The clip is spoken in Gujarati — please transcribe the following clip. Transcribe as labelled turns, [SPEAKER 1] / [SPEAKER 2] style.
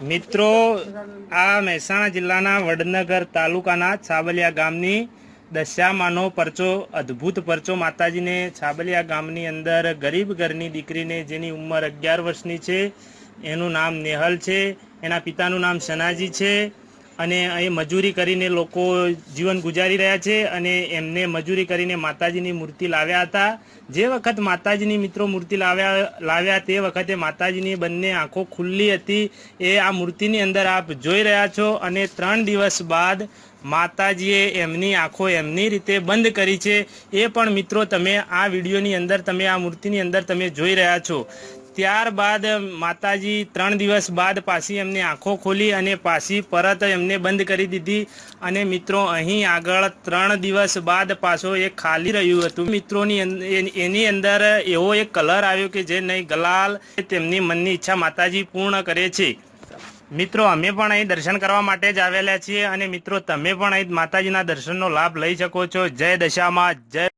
[SPEAKER 1] મિત્રો, આ મહેસાણા જિલ્લાના વડનગર તાલુકાના છાબલિયા ગામની દશામાનો પરચો, અદ્ભુત પરચો માતાજીને છાબલિયા ગામની અંદર ગરીબ ઘરની દીકરીને જેની ઉંમર અગિયાર વર્ષની છે, એનું નામ નેહલ છે, એના પિતાનું નામ શનાજી છે અને અહીં મજૂરી કરીને લોકો જીવન ગુજારી રહ્યા છે અને એમને મજૂરી કરીને માતાજીની મૂર્તિ લાવ્યા હતા. જે વખત માતાજીની મિત્રો મૂર્તિ લાવ્યા લાવ્યા તે વખતે માતાજીની બંને આંખો ખુલ્લી હતી. એ આ મૂર્તિની અંદર આપ જોઈ રહ્યા છો અને ત્રણ દિવસ બાદ માતાજીએ એમની આંખો એમની રીતે બંધ કરી છે. એ પણ મિત્રો તમે આ વિડીયોની અંદર, તમે આ મૂર્તિની અંદર તમે જોઈ રહ્યા છો. ત્યારબાદ માતાજી ત્રણ દિવસ બાદ પાછી એમને આંખો ખોલી અને પાછી પરત એમને બંધ કરી દીધી. અને મિત્રો, અહીં આગળ ત્રણ દિવસ બાદ પાછો એ ખાલી રહ્યું હતું. મિત્રોની એની- અંદર એવો એક કલર આવ્યો કે જે નહીં ગલાલ તેમની મનની ઈચ્છા માતાજી પૂર્ણ કરે છે. મિત્રો, અમે પણ અહીં દર્શન કરવા માટે જ આવેલા છીએ અને મિત્રો, તમે પણ અહીં માતાજીના દર્શનનો લાભ લઈ શકો છો. જય દશામાં, જય